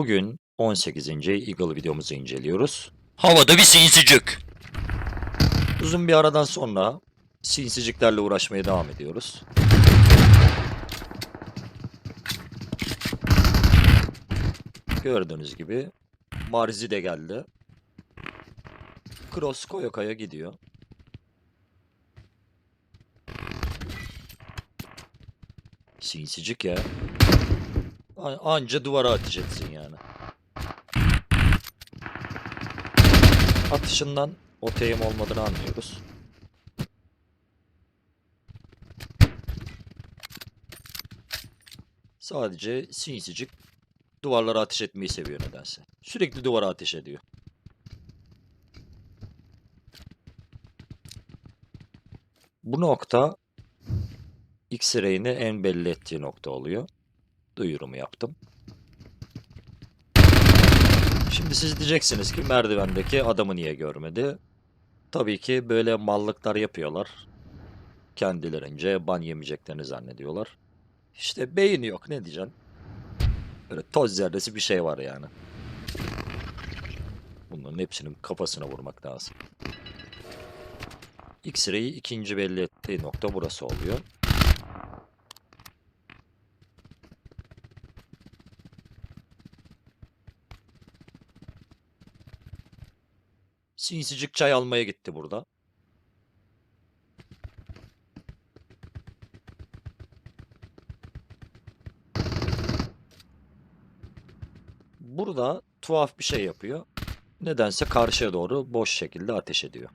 Bugün 18. Eagle videomuzu inceliyoruz. Havada bir sinsicik. Uzun bir aradan sonra sinsiciklerle uğraşmaya devam ediyoruz. Gördüğünüz gibi Marzi de geldi. Cross Koyoka'ya gidiyor. Sinsicik ya. Anca duvara etsin yani. Atışından o teyim olmadığını anlıyoruz. Sadece sinsicik duvarlara ateş etmeyi seviyor nedense. Sürekli duvara ateş ediyor. Bu nokta X-ray'ini en belli ettiği nokta oluyor. Duyurumu yaptım. Şimdi siz diyeceksiniz ki merdivendeki adamı niye görmedi? Tabii ki böyle mallıklar yapıyorlar. Kendilerince ban yemeyeceklerini zannediyorlar. İşte beyin yok ne diyeceksin? Böyle toz zerresi bir şey var yani. Bunların hepsinin kafasına vurmak lazım. X-ray'i ikinci belli ettiği nokta burası oluyor. Sinsicik çay almaya gitti burada. Burada tuhaf bir şey yapıyor. Nedense karşıya doğru boş şekilde ateş ediyor.